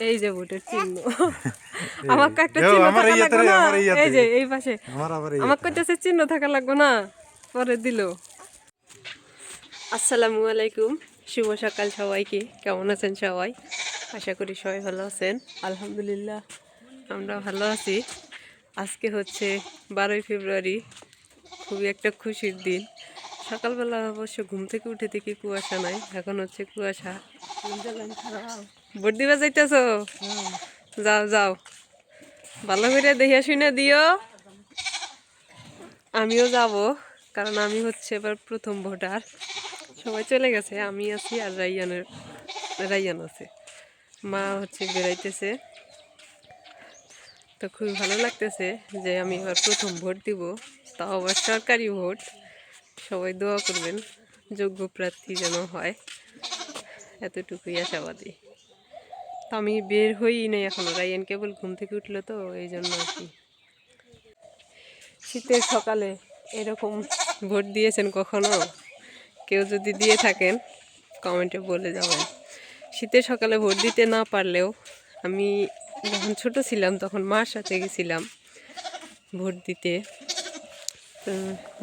এই যে ভোটের চিহ্ন। আমাকে একটা চিহ্ন থাকা লাগবে না। এই যে এই পাশে। আমার কাছে চিহ্ন থাকা লাগবে না। পরে দিল। আসসালামু আলাইকুম। শুভ সকাল সবাইকে। কেমন আছেন সবাই? আশা করি সবাই ভালো আছেন। আলহামদুলিল্লাহ আমরা ভালো আছি। আজকে হচ্ছে বারোই ফেব্রুয়ারি। খুবই একটা খুশির দিন। সকালবেলা অবশ্য ঘুম থেকে উঠে দেখি কুয়াশা নাই। এখন হচ্ছে কুয়াশা। ভোট দিবা যাইতেছ যাও যাও। ভালো করে দেখিয়া শুনে দিও। আমিও যাব, কারণ আমি হচ্ছে এবার প্রথম ভোটার। সবাই চলে গেছে, আমি আছি আর রাইয়ানের রাইয়ান আছে। মা হচ্ছে বেড়াইতেছে। তো খুবই ভালো লাগতেছে যে আমি এবার প্রথম ভোট দিব। তাও আবার সরকারি ভোট। সবাই দোয়া করবেন, যোগ্য প্রার্থী যেন হয়। এতটুকুই আশাবাদী। তো আমি বের হইই নাই এখনও। রাইয়ান কেবল ঘুম থেকে উঠল তো এই জন্য আর কি। শীতের সকালে এরকম ভোট দিয়েছেন কখনো? কেউ যদি দিয়ে থাকেন, কমেন্টে বলে যাবেন। শীতের সকালে ভোট দিতে না পারলেও আমি যখন ছোট ছিলাম, তখন মার সাথে গেছিলাম ভোট দিতে।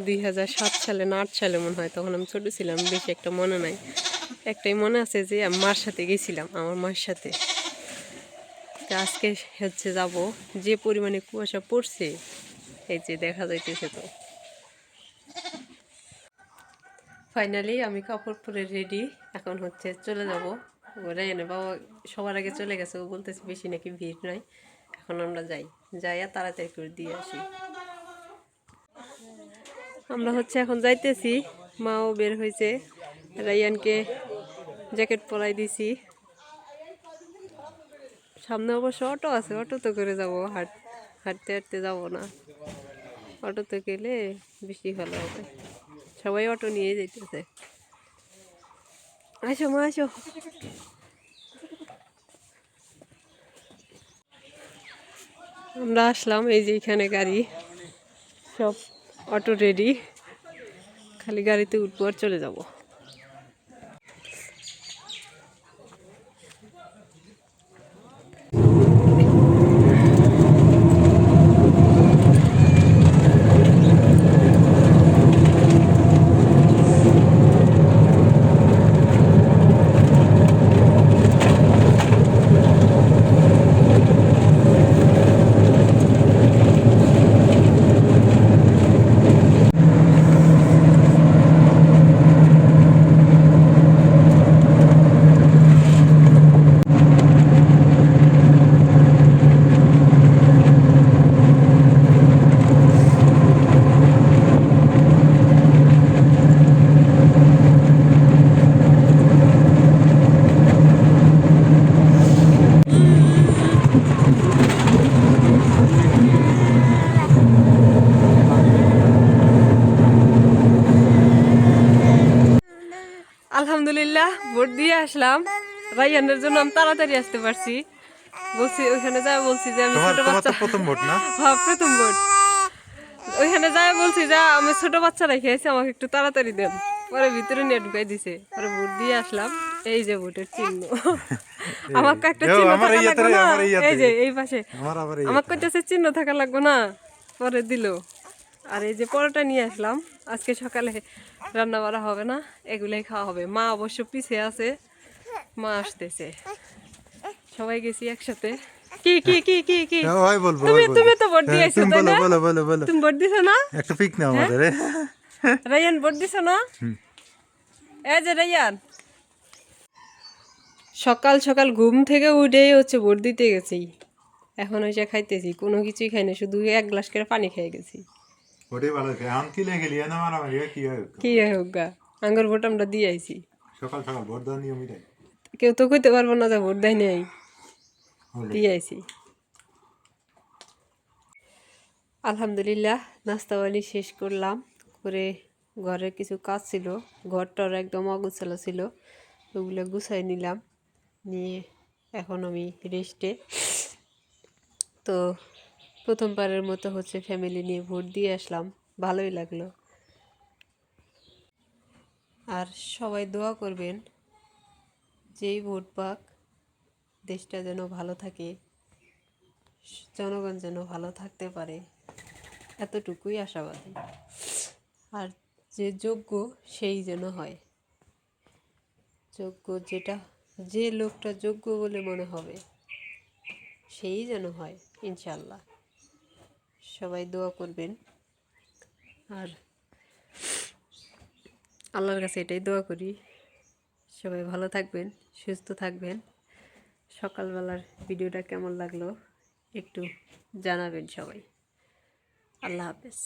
দুই হাজার সাত সালে না, আট সালে মনে হয়, তখন আমি ছোট ছিলাম, বেশি একটা মনে নাই। একটাই মনে আছে যে, আমি মার সাথে গেছিলাম, আমার মার সাথে। তো আজকে হচ্ছে যাব যে পরিমাণে কুয়াশা পড়ছে, এই যে দেখা যাইতেছে তো। ফাইনালি আমি কাপড় পরে রেডি এখন হচ্ছে চলে যাব। ওরা এনে বাবা সবার আগে চলে গেছে, ও বলতেছে বেশি নাকি ভিড় নাই, এখন আমরা যাই। যাই আর তাড়াতাড়ি করে দিয়ে আসি। আমরা হচ্ছে এখন যাইতেছি, মাও বের হয়েছে রাইয়ানকে জ্যাকেট পরাই দিছি। সামনে অবশ্য অটো আছে, অটোতে করে যাব। হাঁট হাঁটতে হাঁটতে যাব না। অটোতে গেলে বেশি ভালো হবে। সবাই অটো নিয়ে যেতেছে আসো মা, আসো। আমরা আসলাম, এই যে এখানে গাড়ি। সব অটো রেডি খালি গাড়িতে উঠবো আর চলে যাব। আলহামদুলিল্লাহ ভোট দিয়ে আসলাম। রাইয়ানের জন্য আমি তাড়াতাড়ি আসতে পারছি। বলছি ওইখানে যা বলছি যে আমি ছোট বাচ্চা প্রথম ভোট না? হ্যাঁ প্রথম ভোট। ওইখানে যাই বলছি যা আমি ছোট বাচ্চা রেখে আছি আমাকে একটু তাড়াতাড়ি দেন। পরে ভিতরে নিয়ে ঢুকাই দিছে। পরে ভোট দিয়ে আসলাম। এই যে ভোটের চিহ্ন। আমাকে একটা চিহ্ন থাকা লাগবে না? এই যে এই পাশে। আমার আমার কাছে চিহ্ন থাকা লাগবে না। পরে দিল। আর এই যে পরোটা নিয়ে আসলাম। আজকে সকালে রান্না বাড়া হবে না এগুলাই খাওয়া হবে। মা অবশ্য পিছে আছে মা আসতেছে। সবাই গেছি একসাথে। কি কি কি কি কি? হ্যাঁ, ওই বলব তুমি তুমি তো ভোট হ্যাঁ, দিয়েছ তাই না? বলো বলো বলো। তুমি ভোট দিছো না? একটা পিক নাও আমাদের এ। রায়ান ভোট দিছো না? এই যে রায়ান। সকাল সকাল ঘুম থেকে উঠেই হচ্ছে ভোট দিতে গেছি। এখন এসে খাইতেছি কোনো কিছুই খাই না শুধু এক গ্লাস করে পানি খেয়ে গেছি। ভোটে ভালো আছে এখন কি লেগে লিয়ে না মারামারি হয়, কি হয় কি আর হোক গা আঙ্গুর ভোট আমরা দিয়ে আইছি সকাল সকাল ভোট দেওয়ার নিয়ম এটাই কেউ তো কইতে পারব না যে ভোট দেয় নাই দিয়ে আইছি আলহামদুলিল্লাহ নাস্তা বাড়ি শেষ করলাম করে ঘরে কিছু কাজ ছিল ঘরটার একদম অগুছালো ছিল ওগুলো গুছাই নিলাম নিয়ে এখন আমি রেস্টে তো প্রথমবারের মতো হচ্ছে ফ্যামিলি নিয়ে ভোট দিয়ে আসলাম। ভালোই লাগল। আর সবাই দোয়া করবেন, যেই ভোট পাক, দেশটা যেন ভালো থাকে, জনগণ যেন ভালো থাকতে পারে। এতটুকুই আশাবাদী। আর যে যোগ্য, সেই যেন হয়। যোগ্য যেটা, যে লোকটা যোগ্য বলে মনে হবে, সেই যেন হয় ইনশাল্লাহ সবাই দোয়া করবেন। আর আল্লাহর কাছে এটাই দোয়া করি, সবাই ভালো থাকবেন, সুস্থ থাকবেন। সকালবেলার ভিডিওটা কেমন লাগল একটু জানাবেন সবাই। আল্লাহ হাফেজ।